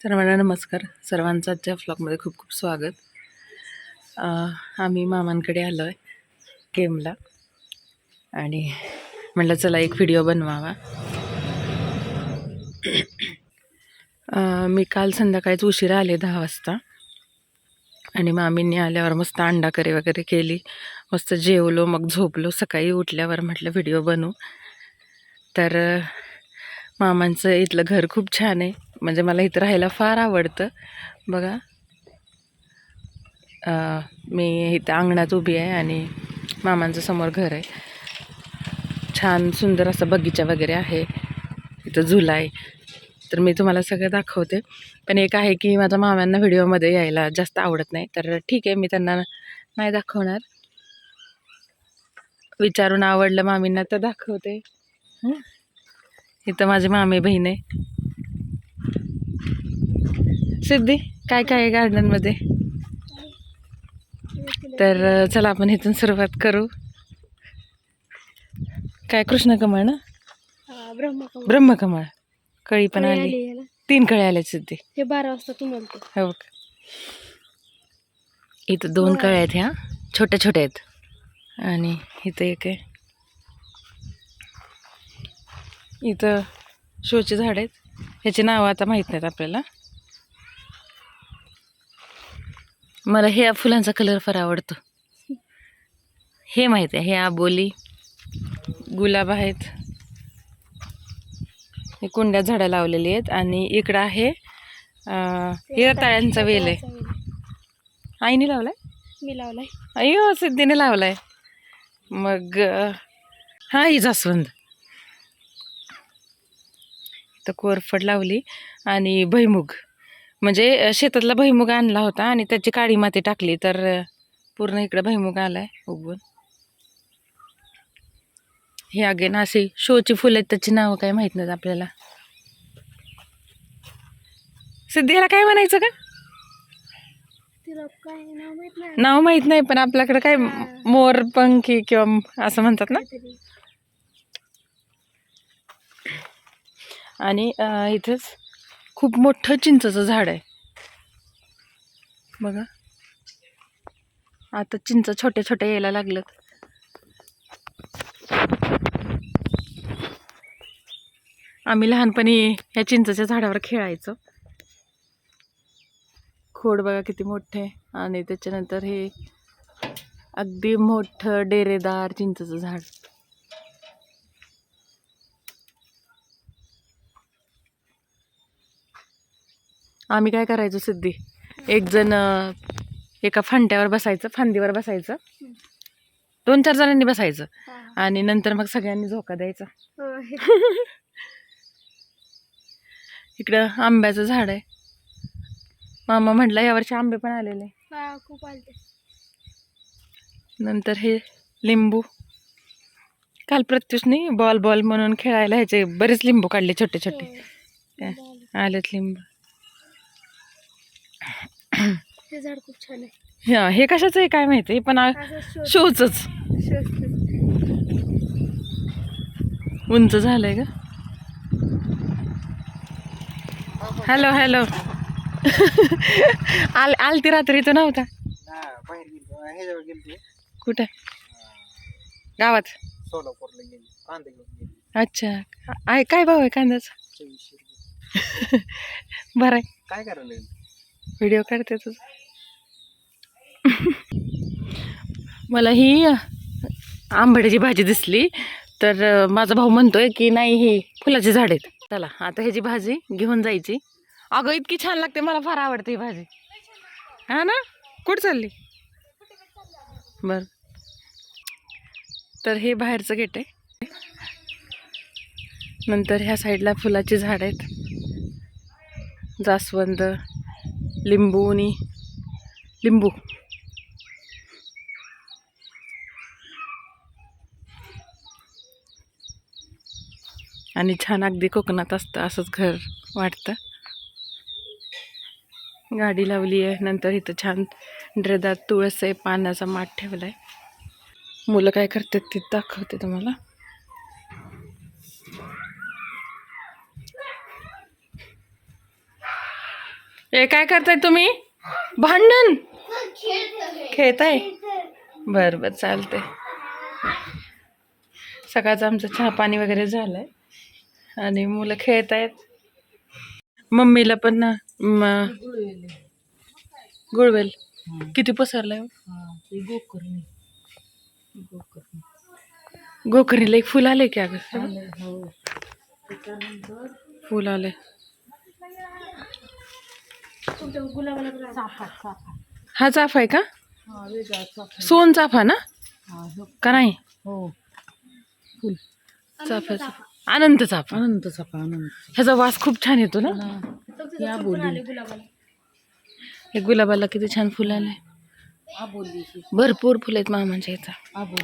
सर्वांना नमस्कार. सर्वांचं आजच्या फ्लॉगमध्ये खूप खूप स्वागत. आम्ही मामांकडे आलो आहे गेमला. आणि म्हटलं चला एक व्हिडिओ बनवावा. मी काल संध्याकाळीच उशिरा आले दहा वाजता. आणि मामींनी आल्यावर मस्त अंडाकरी वगैरे केली. मस्त जेवलो मग झोपलो. सकाळी उठल्यावर म्हटलं व्हिडिओ बनवू. तर मामांचं इथलं घर खूप छान आहे. म्हणजे मला इथं राहायला फार आवडतं. बघा. मी इथं अंगणात उभी आहे आणि मामांचं समोर घर आहे. छान सुंदर असा बगीचा वगैरे आहे. इथं झुला आहे. तर मी तुम्हाला सगळं दाखवते. पण एक आहे की माझ्या मामांना व्हिडिओमध्ये यायला जास्त आवडत नाही. तर ठीक आहे मी त्यांना नाही दाखवणार. विचारून आवडलं मामींना तर दाखवते. इथं माझी मामी बहीण आहे. सिद्धी काय काय आहे गार्डनमध्ये तर चला आपण इथून सुरुवात करू. काय कृष्णकमळ ना? ब्रह्मकमळ. ब्रह्मकमळ. कळी पण आली. तीन कळी आल्या सिद्धी. हे बारा वाजता तुम्हाला हो का? इथं दोन हो. कळ्या आहेत ह्या. छोट्या छोट्या आहेत. आणि इथं एक आहे. इथं शोचे झाड आहेत. ह्याची नावं आता माहीत नाहीत आपल्याला. मला ह्या फुलांचा कलर फार आवडतो. हे माहीत आहे हे आबोली गुलाब आहेत. हे कुंड्यात झाडं लावलेली आहेत आणि इकडं आहे अं, हे रताळ्यांचा वेल आहे. आईने लावलाय? मी लावलाय. अय्यो सिद्धीने लावलाय. मग हा ही जास्वंद. तर कोरफड लावली आणि भुईमुग. म्हणजे शेतातला भुईमुग आणला होता आणि त्याची काळी माती टाकली तर पूर्ण इकडं भुईमुग आलाय उगवून. हे अगेन अशी शोची फुलं आहेत त्याची नावं काय माहीत नाहीत आपल्याला. सिद्धी ह्याला काय म्हणायचं का नाव माहीत नाही. नाही पण आपल्याकडे काय मोर पंखी किंवा असं म्हणतात ना. आणि इथेच खूप मोठं चिंचचं झाड आहे. बघा. आता चिंच छोट्या छोट्या यायला लागल्यात. आम्ही लहानपणी ह्या चिंचच्या झाडावर खेळायचो. खोड बघा किती मोठे आहे. आणि त्याच्यानंतर हे अगदी मोठं डेरेदार चिंचचं झाड. आम्ही काय करायचो सिद्धी? एक जण एका फांट्यावर बसायचं फांदीवर बसायचं. दोन चार जणांनी बसायचं. आणि नंतर मग सगळ्यांनी झोका द्यायचा. इकडं आंब्याचं झाड आहे. मामा म्हटलं यावर्षी आंबे पण आलेले खूप आलते. नंतर हे लिंबू. काल प्रत्युषने बॉल बॉल म्हणून खेळायला ह्याचे बरेच लिंबू काढले छोटे छोटे. आलेत लिंबू. हे झाड खूप छान आहे. हा हे कशाचं आहे काय माहिती? पण शोचच शोधते. उंच झालंय का? हॅलो हॅलो आल आलती रात्री तो नव्हता बाहेर गेली ह्याच्यावर गेली कुठं? गावात? सोलापूरला गेली कांदा घेऊन गेली अच्छा. आहे काय भाव आहे कांद्याचा? बरं आहे. काय करायला व्हिडिओ काढते तुझा. मला ही आंबड्याची भाजी दिसली. तर माझा भाऊ म्हणतोय की नाही ही फुलाची झाड आहेत. चला आता ह्याची भाजी घेऊन जायची. अगं इतकी छान लागते मला फार आवडते ही भाजी. हा ना? कुठं चालली? बर. तर हे बाहेरचं गेट आहे. नंतर ह्या साईडला फुलाची झाड आहेत. जास्वंद लिंबू आणि लिंबू. आणि छान अगदी कोकणात असतं असंच घर वाटतं. गाडी लावली आहे नंतर इथं छान ड्रेदात तुळस आहे पानाचा माठ ठेवला आहे मुलं काय करतात ते दाखवते तुम्हाला. हे काय करताय तुम्ही? भांडण? खेळताय? बर बर चालते सकाळचं आमचं चहा पाणी वगैरे झालंय. आणि मुलं खेळत आहेत मम्मीला पण ना गुळवेल. किती पसरलाय हो? गोकर्णीला एक फुल आले की अगं? फुल आले हा चाफा आहे का? सोन चाफा ना? का नाही? हो. चाफ्याचा अनंत चाफा अनंत चाफा. अनंत ह्याचा वास खूप छान येतो ना? या बोली. हे गुलाबाला किती छान फुल आले. आ बोली. ही भरपूर फुलं आहेत मामांच्या इथं.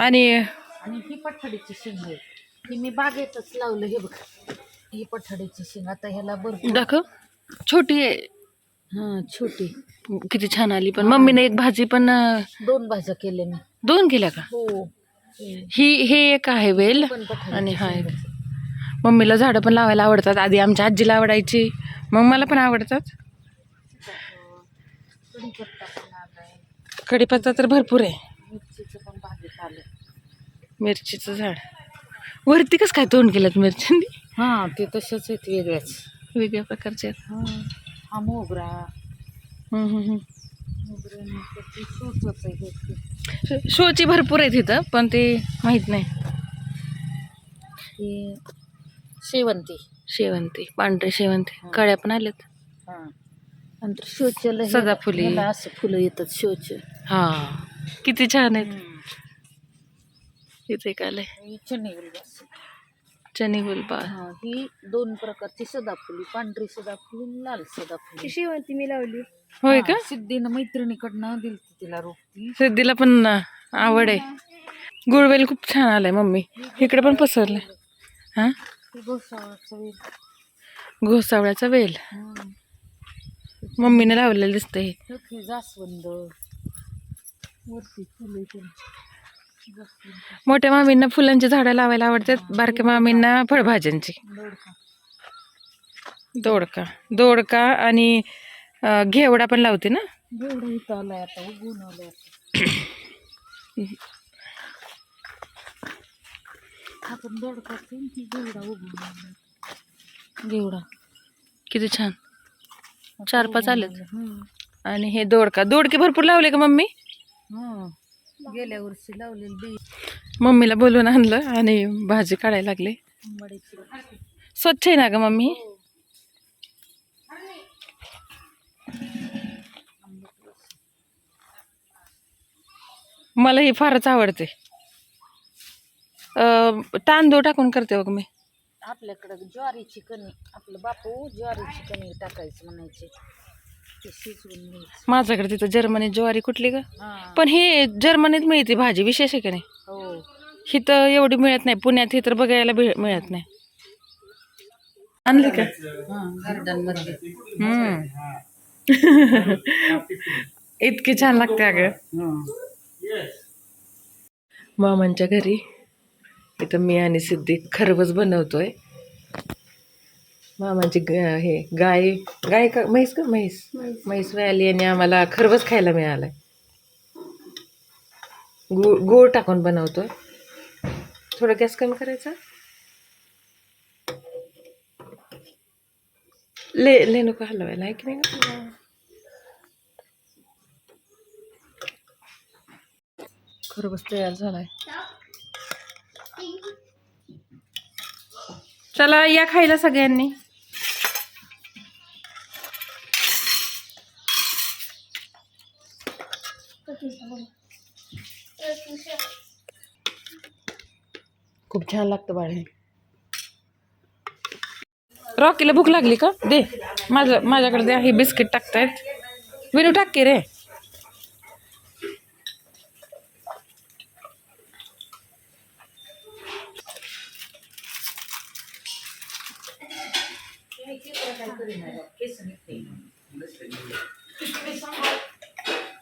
आणि आणि ही पठाडीची शेंग आहे. ही मी बागेतच लावलं हे बघ. ही पठाडीची शेंग. आता ह्याला भरपूर दाखव. छोटी आहे. हा छोटी. किती छान आली पण. मम्मीने एक भाजी पण अं, दोन भाज्या केल्या मी. दोन केल्या का? हो. ही हे एक आहे वेल पण आणि हा एक. मम्मीला झाडं पण लावायला आवडतात. आधी आमच्या आजीला आवडायची. मग मला पण आवडतात. कढीपत्ता पण आलाय कढीपत्ता तर भरपूर आहे. मिरचीचं पण आलं मिरचीचं झाड. वरती कसं काय तोंड केलं मिरच्यांनी? हा ते तसेच आहेत वेगळ्याच वेगळ्या प्रकारचे आहेत. हा मोगरा. आहे शोची भरपूर आहेत इथं पण ते माहीत नाही. शेवंती. शेवंती पांढरे शेवंती. कळ्या पण आल्यात. हा. नंतर शोच्याला हे- सदाफुली. असं फुलं येतात शोचे. हा. किती छान आहेत. इथे एक आलंय. ही चन्नी गुलबास चनी गुलबा हा ही दोन प्रकारची सदाफुली पांढरी सदाफुली आणि लाल सदाफुली. शेवंती मी लावली? होय का? हा, सिद्धीनं मैत्रिणीकडनं दिली तिला रोपती सिद्धीला पण आवड आहे. गुळवेल खूप छान आलाय मम्मी. इकडे पण पसरलंय. हा? ही वेल. घोसावळ्याचा वेल. मम्मीने लावलेलं दिसतंय हे. हे जास्वंद. वरती फुलं मोठ्या मामींना फुलांची झाडं लावायला आवडतात बारक्या मामींना फळभाज्यांची. दोडका. दोडका आणि घेवडा पण लावते ना? घेवडा किती छान. चार पाच आलेत. हं. आणि हे दोडका. दोडके भरपूर लावले का मम्मी. गेल्या वर्षी लावलेली बी. मम्मीला बोलून आणलं आणि भाजी काढायला लागले. स्वच्छ आहे ना ग मम्मी? मला ही फारच आवडते. तांदूळ टाकून करते बघ मी. आपल्याकडं ज्वारीची कणी आपलं बापू ज्वारीची कणी टाकायचं म्हणायचे. ते शिजवून घ्यायचं माझ्याकडे तिथं जर्मनी ज्वारी कुठली ग? हां. पण हे जर्मनीत मिळते भाजी विशेष आहे का नाही? हो. ही तर एवढी मिळत नाही पुण्यात ही तर बघायला मिळत नाही. आणली का? हां. गार्डनमध्ये हम्म. इतकी छान लागते अगं. मामांच्या घरी इथं मी आणि सिद्धी खरबस बनवतोय. मामाची ग- हे गाय गाय का म्हैस का? म्हैस. म्हैस. मिळाली आणि आम्हाला खरबस खायला मिळालाय. गुळ गुळ टाकून बनवतोय. थोडं गॅस कमी करायचा. ले ले नको हलवायला आहे की नाही? खरबस तयार झालाय. चला या खायला सगळ्यांनी. खूब छान लागतं बाळे रॉकीला भूक लगली का? दे. मज़ाक दे. द्या हे बिस्किट टाकतायत. विनू, टाक की रे.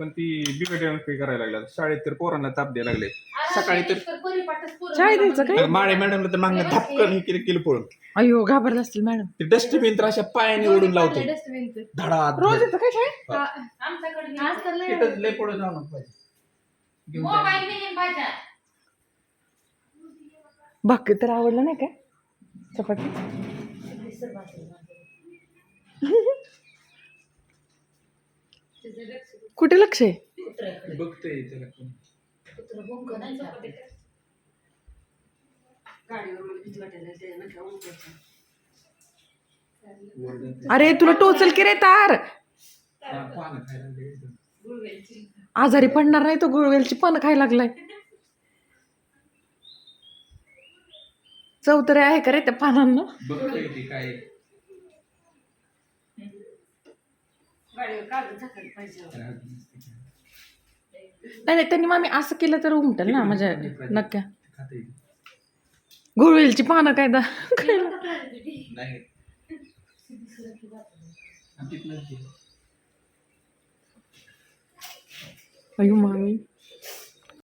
पण ती बिकट काही करायला लागला. शाळेत तर पोरांना ताप द्यायला लागले. सकाळी तर काय? माळे मॅडमला तर मागणं धपकन हे केलं केलं पळून. अयो घाबरला असतील मॅडम. ते डस्टबिन तर अशा पायाने ओढून लावतो. धडा रोज येतं काय शाळेत? तिथंच लय पुढे जाऊ नको पाहिजे घेऊन जा. मोबाईल बिन भाज्या. भाकरी तर आवडलं नाही काय चपाती? कुठे लक्ष आहे? बघतोय. अरे तुला टोचल की रे तार? हा, पानं खायला लागले. आजारी पडणार नाही तो गुळवेलची पण खायला लागलाय. चव तरी आहे का रे त्या पानांना? बघतोय ती काय नाही नाही त्यांनी मामी असं केलं तर उमटल ना माझ्या नक्क्या. गुळवेलची पानं काय दा. अयो मामी.